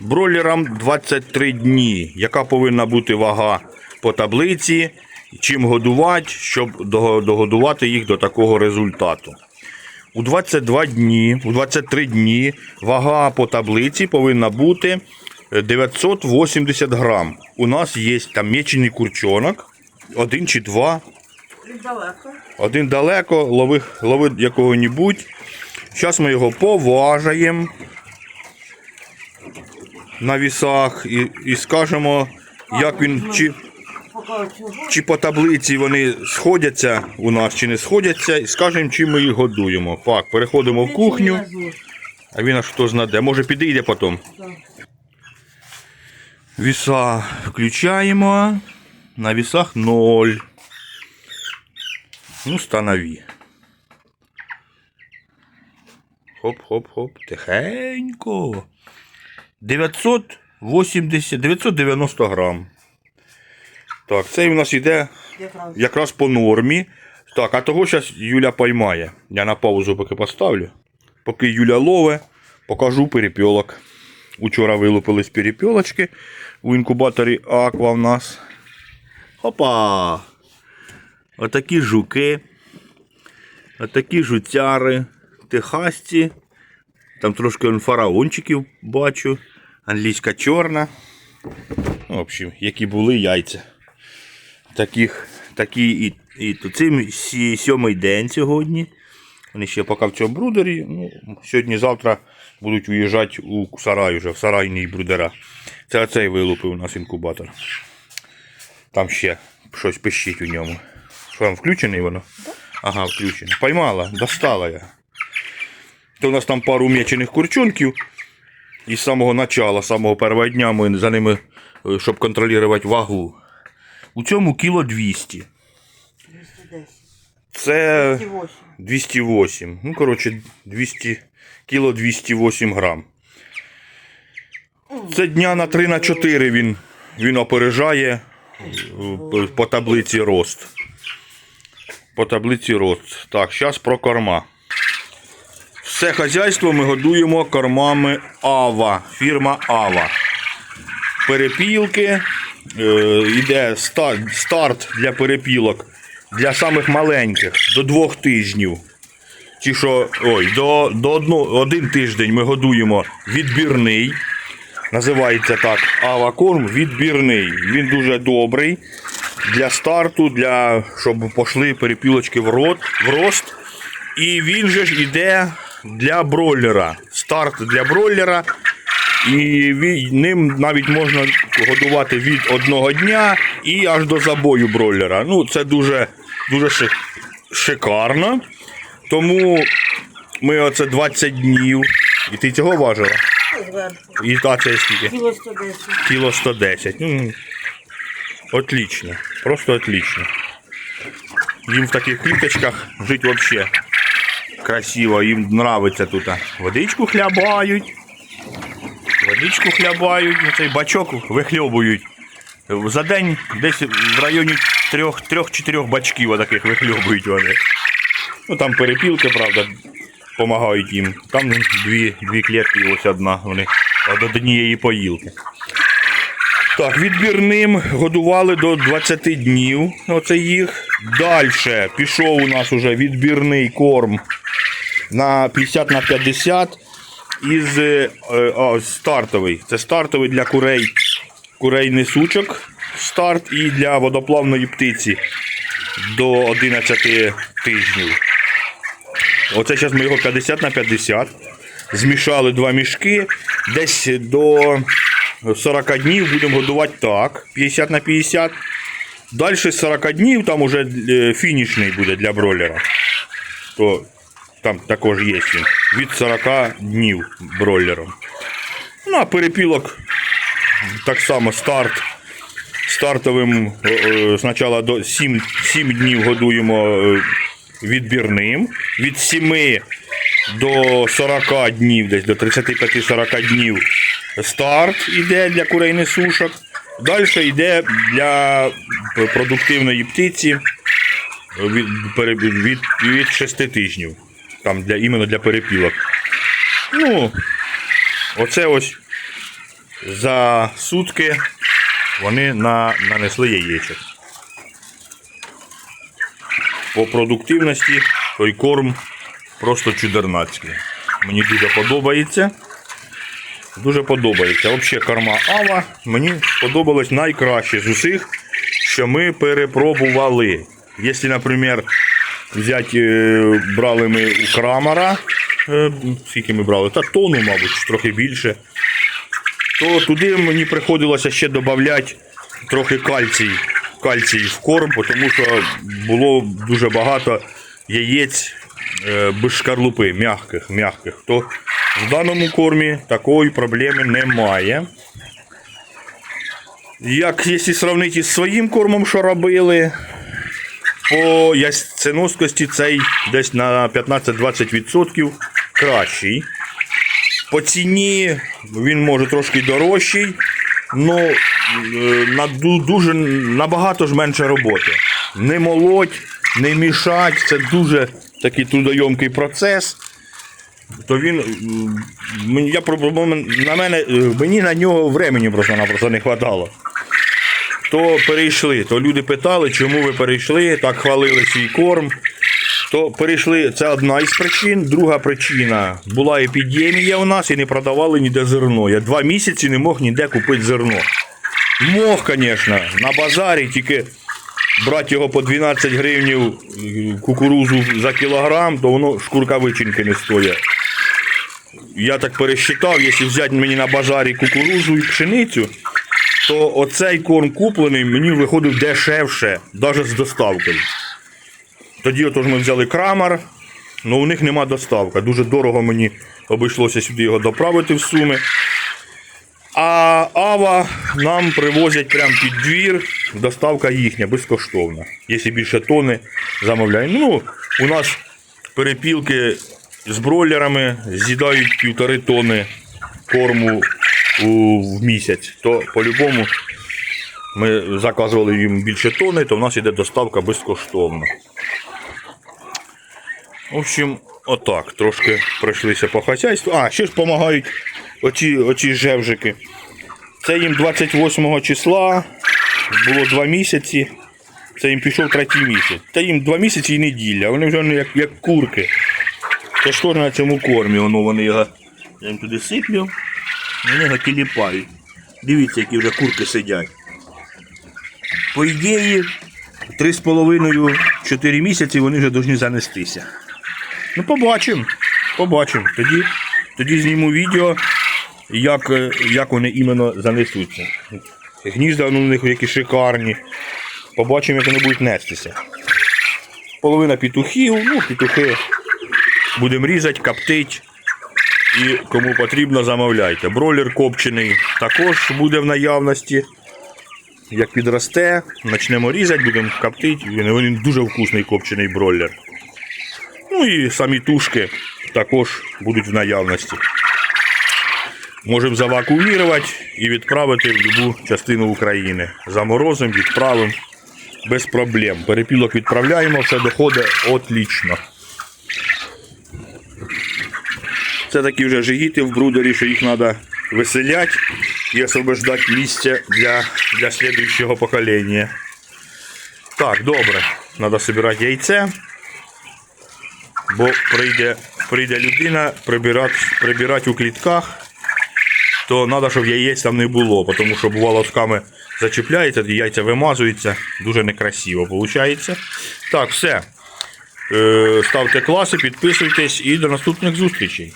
Бройлерам 23 дні. Яка повинна бути вага по таблиці, чим годувати, щоб догодувати їх до такого результату. У 22 дні, у 23 дні вага по таблиці повинна бути е, 980 грам. У нас є там м'ячений курчонок, один чи два. Далеко. Один далеко, лови, лови якого-небудь. Зараз ми його поважаємо на вісах і, і скажемо, як він, чи, чи по таблиці вони сходяться у нас, чи не сходяться, і скажемо, чим ми їх годуємо. Так, переходимо в кухню, а він аж хто знаде. Може підійде потім. Віса включаємо. На вісах 0. Ну, станові. Хоп-хоп-хоп. Тихенько. 980, 990 грам. Так, цей у нас йде Якраз. по нормі. Так, а того зараз Юля поймає. Я на паузу поки поставлю. Поки Юля лове, покажу перепілок. Учора вилупились перепілочки у інкубаторі Аква в нас. Хопа! Отакі жуки. Отакі жуцяри. Техасці. Там трошки фараончиків бачу. Англійська чорна. Ну, в общем, які були яйця таких, такі і, і то цим сьомий день сьогодні. Вони ще поки в цьому брудері. Ну, сьогодні-завтра будуть уїжджати у сарай вже, в сарайний брудера. Це оцей вилупив у нас інкубатор. Там ще щось пищить у ньому. Що там включений воно? Ага, включений. Поймала, достала я. То у нас там пару м'ячених курчонків. І з самого начала, з самого першого дня ми за ними, е, щоб контролювати вагу. У цьому кіло 200. 210. Це 208. 208. Ну, коротше, 200, кіло 208 грам. Це дня на 3 на 4 він, він опережає е, по таблиці рост. По таблиці рост. Так, зараз про корма. Все хазяйство ми годуємо кормами Ава. Фірма Ава. Перепілки. Е, іде старт, для перепілок для самих маленьких до двох тижнів. Ті, що, ой, до, до одно, один тиждень ми годуємо відбірний. Називається так авакорм відбірний. Він дуже добрий для старту, для, щоб пішли перепілочки в, рот, в рост. І він же ж іде для бройлера. Старт для бройлера. І ним навіть можна годувати від одного дня і аж до забою бройлера. Ну, це дуже, дуже шикарно. Тому ми оце 20 днів. І ти цього важила? І та це скільки? Кіло 110. Кіло 110. Ну, отлично. Просто отлично. Їм в таких кліточках жити взагалі красиво. Їм нравиться тут. Водичку хлябають. Водичку хлябають, цей бачок вихльобують. За день десь в районі трьох- трьох-чотирьох бачків отаких вихльобують вони. Ну там перепілки, правда, допомагають їм. Там дві, дві клітки, ось одна. Вони від однієї поїлки. Так, відбірним годували до 20 днів. Оце їх. Далі пішов у нас уже відбірний корм на 50 на 50 із е, а, стартовий. Це стартовий для курей, курей несучок. Старт і для водоплавної птиці до 11 тижнів. Оце зараз ми його 50 на 50. Змішали два мішки. Десь до 40 днів будемо годувати так. 50 на 50. Далі з 40 днів там уже е, фінішний буде для бройлера. То там також є. Від 40 днів бройлером. Ну, а перепілок так само старт. Стартовим е, е, спочатку до 7, 7 днів годуємо відбірним. Від 7 до 40 днів, десь до 35-40 днів старт іде для курей несушок. Далі йде для продуктивної птиці від, від, від 6 тижнів. Там для, іменно для перепілок. Ну, оце ось за сутки вони на, нанесли яєчок. По продуктивності той корм просто чудернацький. Мені дуже подобається. Дуже подобається. Взагалі корма Ава мені сподобалось найкраще з усіх, що ми перепробували. Якщо, наприклад, взяти, е, брали ми у Крамера, е, скільки ми брали, та тонну, мабуть, трохи більше, то туди мені приходилося ще додати трохи кальцій, кальцій в корм, тому що було дуже багато яєць без шкарлупи, м'яких, м'яких. То в даному кормі такої проблеми немає. Як якщо сравнити з своїм кормом, що робили, по яйценоскості цей десь на 15-20% кращий. По ціні він може трошки дорожчий, але на дуже набагато ж менше роботи. Не молоть, не мішать, це дуже такий трудойомкий процес. То він я на мене, е, мені на нього времени просто-напросто не вистачало. То перейшли, то люди питали, чому ви перейшли, так хвалили свій корм. То перейшли, це одна із причин. Друга причина була епідемія у нас і не продавали ніде зерно. Я два місяці не мог ніде купити зерно. Мог, звісно, на базарі тільки брати його по 12 гривнів е, кукурузу за кілограм, то воно шкурка вичинки не стоїть. Я так пересчитав, якщо взяти мені на базарі кукурузу і пшеницю, то оцей корм куплений мені виходив дешевше, навіть з доставкою. Тоді отож ми взяли крамар, але у них нема доставка. Дуже дорого мені обійшлося сюди його доправити в суми. А Ава нам привозять прямо під двір, доставка їхня безкоштовна. Якщо більше тони замовляємо. Ну, у нас перепілки з бройлерами з'їдають півтори тони корму в місяць, то по-любому ми заказували їм більше тони, то в нас йде доставка безкоштовно. В общем, отак. Трошки пройшлися по хазяйству. А, ще ж допомагають оці, оці жевжики. Це їм 28 числа було 2 місяці. Це їм пішов третій місяць. Та їм 2 місяці і неділя. Вони вже як, як курки. То що на цьому кормі? Воно вони його. Я їм туди сиплю, вони його тіліпають. Дивіться, які вже курки сидять. По ідеї, 3,5-4 місяці вони вже повинні занестися. Ну, побачимо. Побачимо. Тоді, тоді зніму відео, як, як вони іменно занесуться. Гнізда ну, у них які шикарні. Побачимо, як вони будуть нестися. Половина петухів, ну, петухи будемо різати, коптити. І кому потрібно, замовляйте. Бройлер копчений також буде в наявності. Як підросте, почнемо різати, будемо коптити. Він, він дуже вкусний копчений бройлер. Ну і самі тушки також будуть в наявності. Можемо завакуювати і відправити в будь-яку частину України. Заморозимо, відправимо без проблем. Перепілок відправляємо, все доходить отлично. Це такі вже жигіти в брудері, що їх треба виселяти і освобождати місце для, для слідуючого покоління. Так, добре. Треба збирати яйце бо прийде, прийде людина прибирати, прибирати у клітках, то треба, щоб яєць там не було, тому що бувало тками зачіпляється, яйця вимазуються, дуже некрасиво виходить. Так, все. Е, Ставте класи, підписуйтесь і до наступних зустрічей.